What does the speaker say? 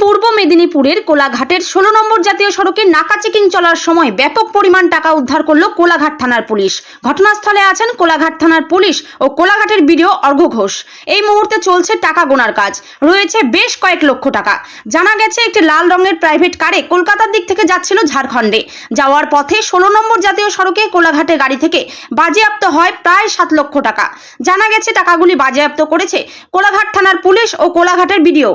পূর্ব মেদিনীপুরের কোলাঘাটের ষোলো নম্বর জাতীয় সড়কে নাকা চেকিং চলার সময় ব্যাপক পরিমাণ টাকা উদ্ধার করল কোলাঘাট থানার পুলিশ। ঘটনাস্থলে আছেন কোলাঘাট থানার পুলিশ ও কোলাঘাটের বিডিও অর্ঘ্য ঘোষ। এই মুহূর্তে চলছে টাকা গোনার কাজ। রয়েছে বেশ কয়েক লক্ষ টাকা। জানা গেছে, একটি লাল রঙের প্রাইভেট কারে কলকাতার দিক থেকে যাচ্ছিল ঝাড়খণ্ডে। যাওয়ার পথে ষোলো নম্বর জাতীয় সড়কে কোলাঘাটে গাড়ি থেকে বাজেয়াপ্ত হয় প্রায় সাত লক্ষ টাকা। জানা গেছে, টাকাগুলি বাজেয়াপ্ত করেছে কোলাঘাট থানার পুলিশ ও কোলাঘাটের বিডিও।